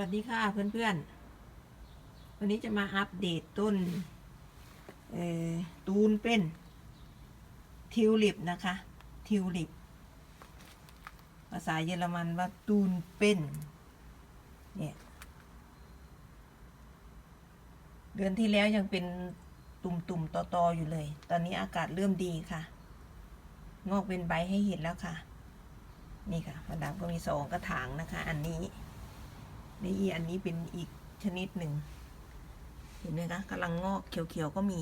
วัสดีค่ะเพื่อนๆ วันนี้จะมาอัปเดตต้นตูนเป็น ทิวลิปนะคะ ทิวลิป ภาษาเยอรมันว่าตูนเป็นเนี่ยเดือนที่แล้วยังเป็นตุ่มๆตอๆอยู่เลย ตอนนี้อากาศเริ่มดีค่ะ งอกเป็นใบให้เห็นแล้วค่ะ นี่ค่ะมาดามก็มีสองกระถางนะคะ อันนี้ ในอีอันนี้เป็นอีกชนิดหนึ่ง เห็นไหมคะกำลังงอกเขียวๆก็มี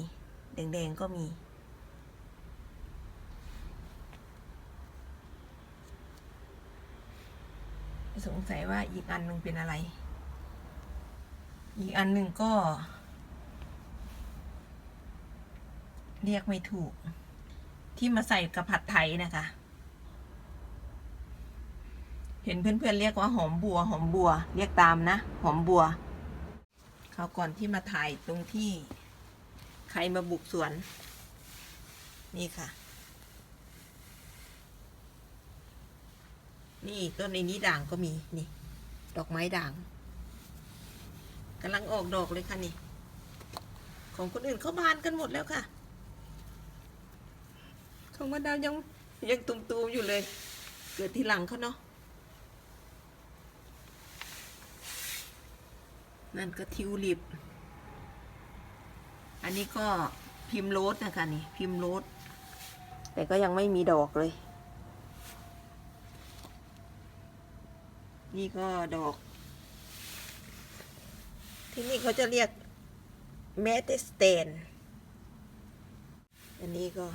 แดงๆก็มี สงสัยว่าอีกอันหนึ่งเป็นอะไร อีกอันหนึ่งก็ เรียกไม่ถูก ที่มาใส่กับผัดไทยนะคะ เห็นเพื่อนๆเรียกว่าหอมบัว หอมบัว เรียกตามนะ หอมบัวเขาวก่อนที่มาถ่ายตรงที่ ใครมาบุกสวน นี่ค่ะ นี่ต้นในนี้ด่างก็มีนี่ ดอกไม้ด่างกำลังออกดอกเลยค่ะนี่ ของคนอื่นเขาบานกันหมดแล้วค่ะ ของมาดาวยังยังตุ่มๆอยู่เลย เกิดทีหลังเขาเนาะ นั่นก็ทิวลิป อันนี้ก็พิมพ์โรสนะคะนี่พิมพ์โรสแต่ก็ยังไม่มีดอกเลย นี่ก็ดอก ที่นี่เขาจะเรียกแมตสเตน อันนี้ก็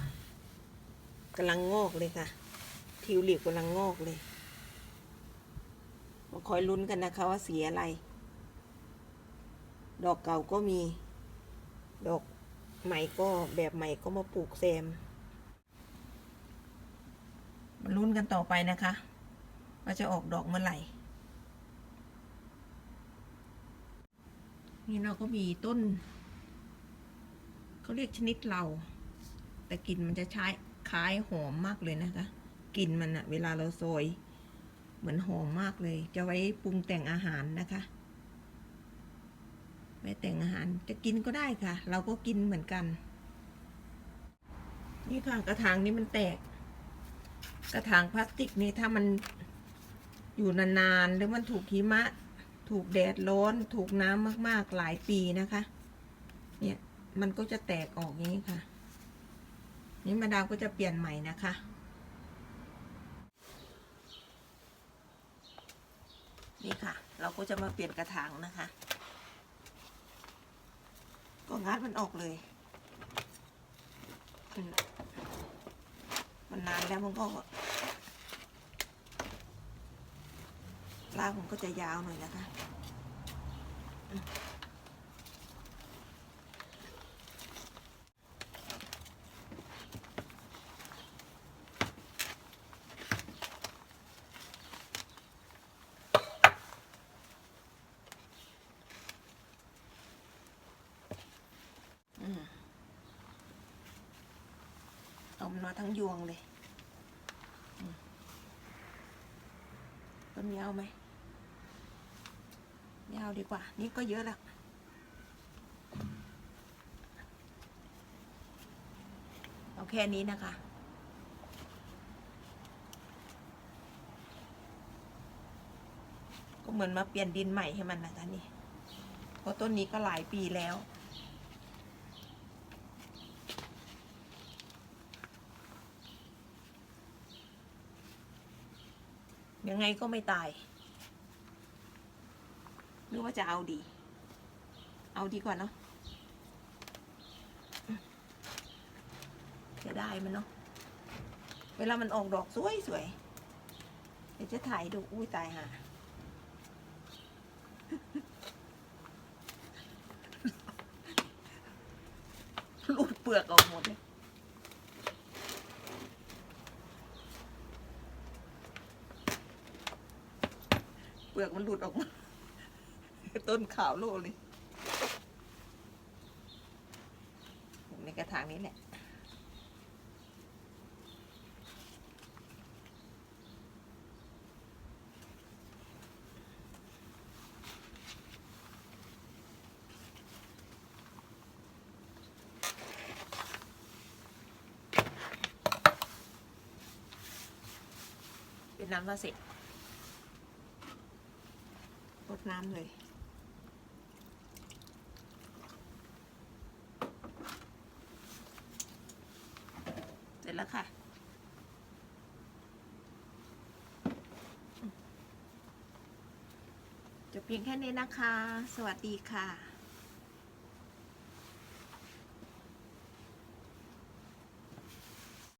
กำลังงอกเลยค่ะ ทิวลิปกำลังงอกเลยมาคอยลุ้นกันนะคะว่าสีอะไร ดอกเก่าก็มี ดอกใหม่ก็แบบใหม่ก็มาปลูกแซมมาลุ้นกันต่อไปนะคะ ว่าจะออกดอกเมื่อไหร่ นี่เราก็มีต้น เขาเรียกชนิดเรา แต่กลิ่นมันจะใช้คล้ายหอมมากเลยนะคะกลิ่นมันอะเวลาเราโซย เหมือนหอมมากเลย จะไว้ปรุงแต่งอาหารนะคะ ไว้แต่งอาหารจะกินก็ได้ค่ะ เราก็กินเหมือนกัน นี่ค่ะกระถางนี้มันแตก กระถางพลาสติกนี่ถ้ามันอยู่นานๆหรือมันถูกหิมะ ถูกแดดร้อนถูกน้ำมากๆหลายปีนะคะ เนี่ยมันก็จะแตกออกอย่างนี้ค่ะ นี่มาดามก็จะเปลี่ยนใหม่นะคะนี่ค่ะ เราก็จะมาเปลี่ยนกระถางนะคะ ก็งัดมันออกเลยมมันนานแล้วมันก็รากมันก็จะยาวหน่อยนะคะอืมอืมเอา มาทั้งยวงเลยต้นนี้เอาไหมไม่เอาดีกว่า นี่ก็เยอะแล้วเอาแค่นี้นะคะก็เหมือนมาเปลี่ยนดินใหม่ให้มันนะคะนี่ เพราะต้นนี้ก็หลายปีแล้ว ยังไงก็ไม่ตาย หรือว่าจะเอาดี เอาดีกว่าเนาะจะได้มันเนาะ เวลามันออกดอกสวยสวยเดี๋ยวจะถ่ายดู อุ้ยตายห่าลูดเปลือกออกหมดเลย เปลือกมันหลุดออกมา ต้นขาวโลเลยในกระถางนี้แหละเป็นน้ำมาเสร็จ น้ำเลย เสร็จแล้วค่ะจบเพียงแค่นี้นะคะ สวัสดีค่ะ